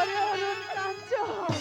어려운 감정